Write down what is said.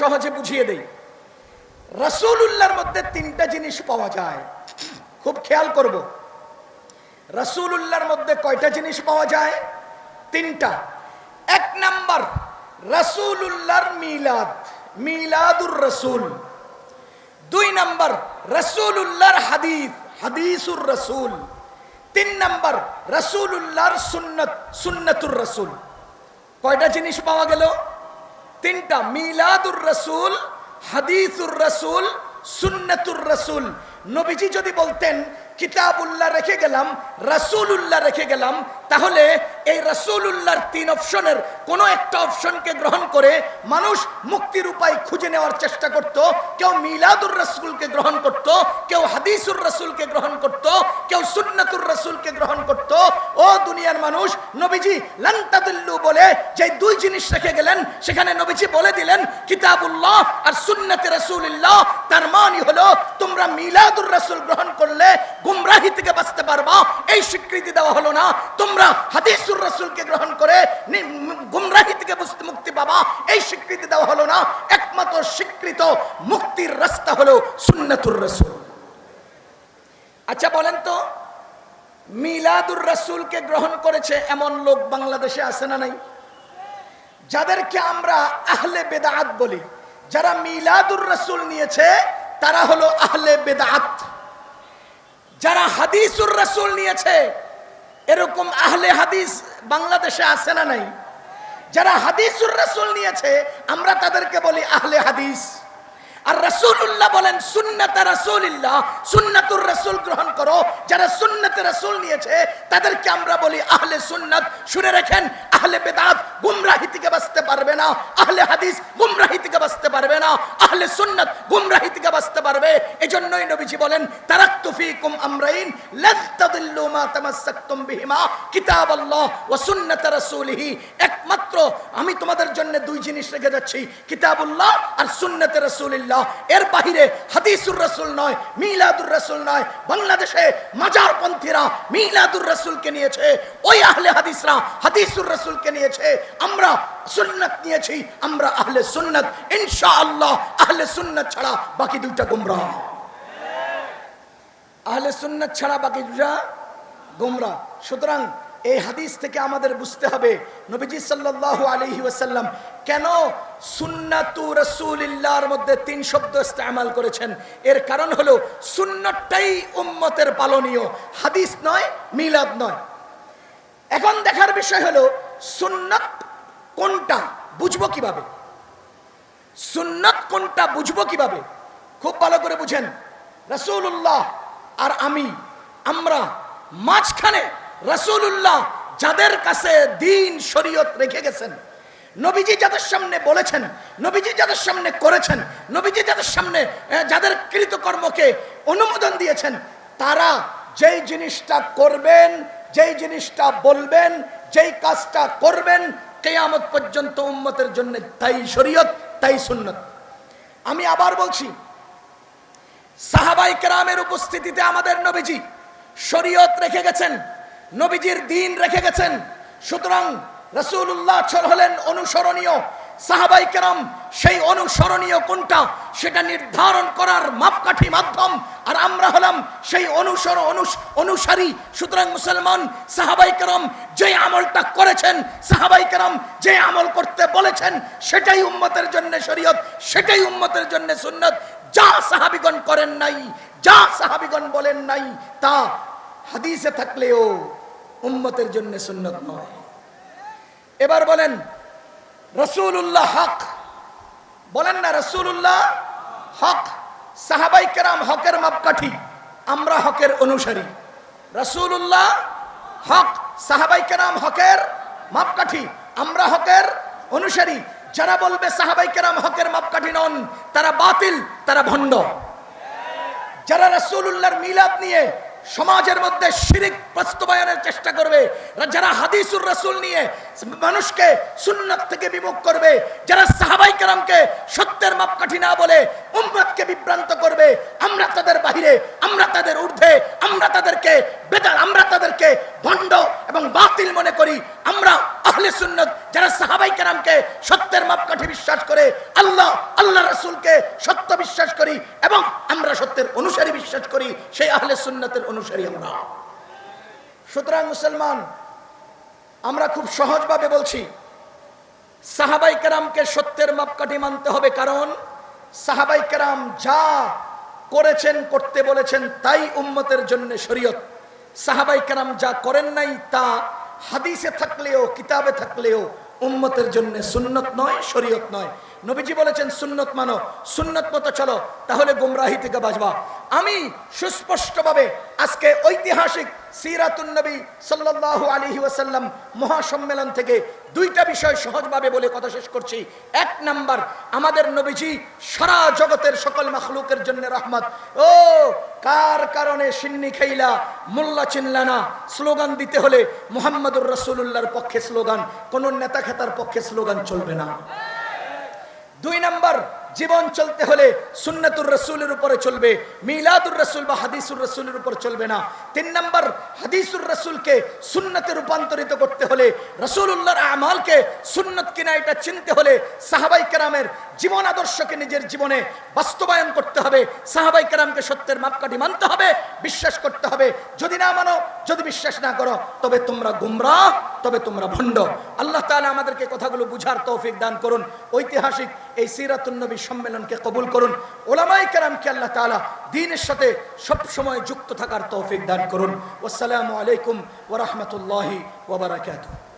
সহজে বুঝিয়ে দেই। রাসূলুল্লাহর মধ্যে তিনটা জিনিস পাওয়া যায়। খুব খেয়াল করব। রাসূলুল্লাহর মধ্যে কয়টা জিনিস পাওয়া যায়? তিনটা। এক নাম্বার, রাসূলুল্লাহর মিলাদ, মিলাদুর রসুল। দুই নাম্বার রসুল্লাহর হাদিস, হাদিসুর রসুল। তিন নাম্বার রসুল্লাহর সুন্নত, সুন্নতুর রসুল। কয়টা জিনিস পাওয়া গেল? তিনটা মিলাদুর রসুল হাদিসুর রসুল সুন্নতুর রসুল। নবীজি যদি বলতেন, কিতাবুল্লাহ রেখে গেলাম, রাসূলুল্লাহ রেখে গেলাম, তাহলে এই রাসূলুল্লাহর তিন অপশনের কোনো একটা অপশনকে গ্রহণ করে মানুষ মুক্তির উপায় খুঁজে নেওয়ার চেষ্টা করত। কেউ মিলাদুর রাসূলকে গ্রহণ করত, কেউ হাদিসুর রাসূলকে গ্রহণ করত, কেউ সুন্নাতুর রাসূলকে গ্রহণ করত। ও দুনিয়ার মানুষ, নবীজি লান্তাদুল্লু বলে যে দুই জিনিস রেখে গেলেন, সেখানে নবীজি বলে দিলেন, কিতাবুল্লাহ আর সুন্নতে রাসূলুল্লাহ। তার মানই হলো তোমরা মিলাদুর রাসূল গ্রহণ করলে গুমরাহি থেকে বাঁচতে পারবা। এই স্বীকৃতি দেওয়া হলো না। তোমরা হাদিসুর রাসূলকে গ্রহণ করে গুমরাহি থেকে বুঝতে মুক্তি পাবা। এই স্বীকৃতি দেওয়া হলো না। একমাত্র স্বীকৃত মুক্তির রাস্তা হলো সুন্নাতুর রাসূল। আচ্ছা বলেন তো, মিলাদুর রাসুলকে গ্রহণ করেছে এমন লোক বাংলাদেশে আছে না নাই? যাদেরকে আমরা আহলে বেদাত বলি, যারা মিলাদুর রাসূল নিয়েছে তারা হলো আহলে বেদাত। যারা হাদিসুর রসুল নিয়েছে, এরকম আহলে হাদিস বাংলাদেশে আছে না নাই? যারা হাদিসুর রসুল নিয়েছে, আমরা তাদেরকে বলি আহলে হাদিস। আর রাসূলুল্লাহ বলেন, সুন্নাতে রাসূলিল্লাহ, সুন্নাতুর রসুল গ্রহণ করো। যারা সুন্নাতে রসুল নিয়েছে, তাদেরকে আমরা বলি আহলে সুন্নাত। শুনে রাখেন আহলে বেদাত গুমরাহি থেকে বাঁচতে পারবে না। আহলে হাদিস গুমরাহি থেকে বাঁচতে পারবে না। আহলে সুন্নাত গুমরাহি থেকে বাঁচতে পারবে। এজন্যই নবীজি বলেন, তারাক্তু ফীকুম আমরাইন লান তাদিল্লু মা তামাসসাকতুম বিহিমা। কিতাবাল্লাহ ওয়া সুন্নাত রাসূলিহি। একমাত্র আমি তোমাদের জন্য দুই জিনিস রেখে যাচ্ছি, কিতাবুল্লাহ আর সুন্নাতে রাসূলিল্লাহ। এর বাহিরে হাদিসুর রাসূল নয়, মিলাদুর রাসূল নয়। বাংলাদেশে মাজারপন্থীরা মিলাদুর রাসূলকে নিয়েছে। ওই আহলে হাদিসরা হাদিসুর রাসূলকে নিয়েছে, আমরা সুন্নাত নিয়েছি, আমরা আহলে সুন্নাত, ইনশাআল্লাহ আহলে সুন্নাত ছাড়া বাকি দুইটা গুমরাহ আহলে সুন্নাত ছাড়া বাকি দুটা গুমরা। সুতরাং এই হাদিস থেকে আমাদের বুঝতে হবে, নবীজি সাল্লাল্লাহু আলাইহি ওয়াসাল্লাম কেন সুন্নাতু রাসূলিল্লাহর মধ্যে তিন শব্দ ইস্তেমাল করেছেন? এর কারণ হলো, সুন্নতটাই উম্মতের পালনীয়। হাদিস নয়, মিলাদ নয়। এখন দেখার বিষয় হলো সুন্নত কোনটা বুঝব কীভাবে? সুন্নত কোনটা বুঝব কীভাবে? খুব ভালো করে বুঝেন। রসুল্লাহ আর আমি, আমরা মাঝখানে রসুল্লাহ যাদের কাছে দিন, শরীয়ত রেখে গেছেন, নবীজি যাদের সামনে বলেছেন, নবীজি যাদের সামনে করেছেন, নবীজি যাদের সামনে যাদের কৃতকর্মকে অনুমোদন দিয়েছেন, তারা যেই জিনিসটা করবেন, যেই জিনিসটা বলবেন যেই কাজটা করবেন, কেয়ামত পর্যন্ত উম্মতের জন্য তাই শরীয়ত, তাই সুন্নত। আমি আবার বলছি সাহাবাই কেরামের উপস্থিতিতে আমাদের নবীজি শরীয়ত রেখে গেছেন, নবীজির দিন রেখে গেছেন, সুতরাং রসুল্লাহ হলেন অনুসরণীয় সাহাবাই কেরাম, সেই অনুসরণীয় কোনটা সেটা নির্ধারণ করার মাপকাঠি মাধ্যম, আর আমরা হলাম সেই অনুসর, অনুস, অনুসারী। সুতরাং মুসলমান, সাহাবাই কেরাম, যে আমলটা করেছেন, সাহাবাই কেরাম যে আমল করতে বলেছেন, সেটাই উম্মতের জন্য শরীয়ত, সেটাই উম্মতের জন্য সুন্নত। যা সাহাবিগণ করেন নাই, যা সাহাবিগণ বলেন নাই, তা হাদিসে থাকলেও উম্মতের জন্য সুন্নত নয়। এবার বলেন রসুল্লাহ হক। বলেন না রসুল্লাহ হক। সাহাবাই কেরাম হকের মাপকাঠি, আমরা হকের অনুসারী। রসুল্লাহ হক, সাহাবাই কেরাম হকের মাপকাঠি, আমরা হকের অনুসারী। যারা বলবে সাহাবাই কেরাম হকের মাপকাঠি নন, তারা বাতিল, তারা ভণ্ড। যারা রাসূলুল্লাহর মিলাদ নিয়ে সমাজের মধ্যে শিরিক বাস্তবায়নের চেষ্টা করবে। যারা হাদিসুর রাসুল নিয়ে মানুষকে সুন্নাত থেকে বিমুখ করবে, যারা সাহাবাই কালামকে সত্যের মাপকাঠি না বলে উম্মতকে বিভ্রান্ত করবে, আমরা তাদের বাহিরে, আমরা তাদের ঊর্ধ্বে, আমরা তাদেরকে বেদার, আমরা তাদেরকে ভণ্ড এবং বাতিল মনে করি, আমরা আহলে সুন্নত যারা সাহাবাই কেরামকে সত্যের মাপকাঠি বিশ্বাস করে, আল্লাহ আল্লাহ রসুলকে সত্য বিশ্বাস করি এবং আমরা সত্যের অনুসারী বিশ্বাস করি, সেই আহলে সুন্নাতের অনুসারী আমরা। সুতরাং মুসলমান, আমরা খুব সহজভাবে বলছি, সাহাবাই কেরামকে সত্যের মাপকাঠি মানতে হবে কারণ সাহাবাই কেরাম যা করেছেন, করতে বলেছেন, তাই উম্মতের জন্য শরীয়ত। সাহাবাই কারাম যা করেন নাই তা হাদিসে থাকলেও, কিতাবে থাকলেও উম্মতের জন্য সুন্নত নয়, শরীয়ত নয়। নবীজি বলেছেন, সুন্নত মানো, সুন্নত মতো চলো, তাহলে গুমরাহি থেকে বাঁচবা। আমি সুস্পষ্টভাবে আজকে ঐতিহাসিক সিরাতুন নবী সাল্লাল্লাহু আলাইহি ওয়াসাল্লাম মহাসম্মেলন থেকে দুইটা বিষয় সহজভাবে বলে কথা শেষ করছি। এক নাম্বার, আমাদের নবীজি সারা জগতের সকল মাখলুকের জন্য রহমত। ও, কার কারণে সিন্নি খেইলা, মোল্লা চিনলা না? স্লোগান দিতে হলে মোহাম্মদুর রসুল্লাহর পক্ষে স্লোগান, কোন নেতা খেতার পক্ষে স্লোগান চলবে না। দুই নম্বর, জীবন চলতে হলে সুন্নাতুর রসুলের উপরে চলবে, মিলাদুর রসুল বা হাদিসুর রসুলের উপর চলবে না। তিন নম্বর, হাদিসুর রসুলকে সুন্নতে রূপান্তরিত করতে হলে রসুল্লাহর আমালকে সুন্নত কিনা এটা চিনতে হলে সাহাবাই কেরামের জীবন আদর্শকে নিজের জীবনে বাস্তবায়ন করতে হবে। সাহাবাই কেরামকে সত্যের মাপকাঠি মানতে হবে, বিশ্বাস করতে হবে। যদি না মানো, যদি বিশ্বাস না করো, তবে তোমরা গুমরা তবে তোমরা ভণ্ড। আল্লাহ তাআলা আমাদেরকে কথাগুলো বুঝার তৌফিক দান করুন। ঐতিহাসিক এই সিরাতুন নবী সম্মেলনকে কবুল করুন। ওলামাই কেরামকে আল্লাহ তাআলা দিনের সাথে সব সময় যুক্ত থাকার তৌফিক দান করুন। আসসালামু আলাইকুম ওয়া রাহমাতুল্লাহি ওয়া বারাকাতুহু।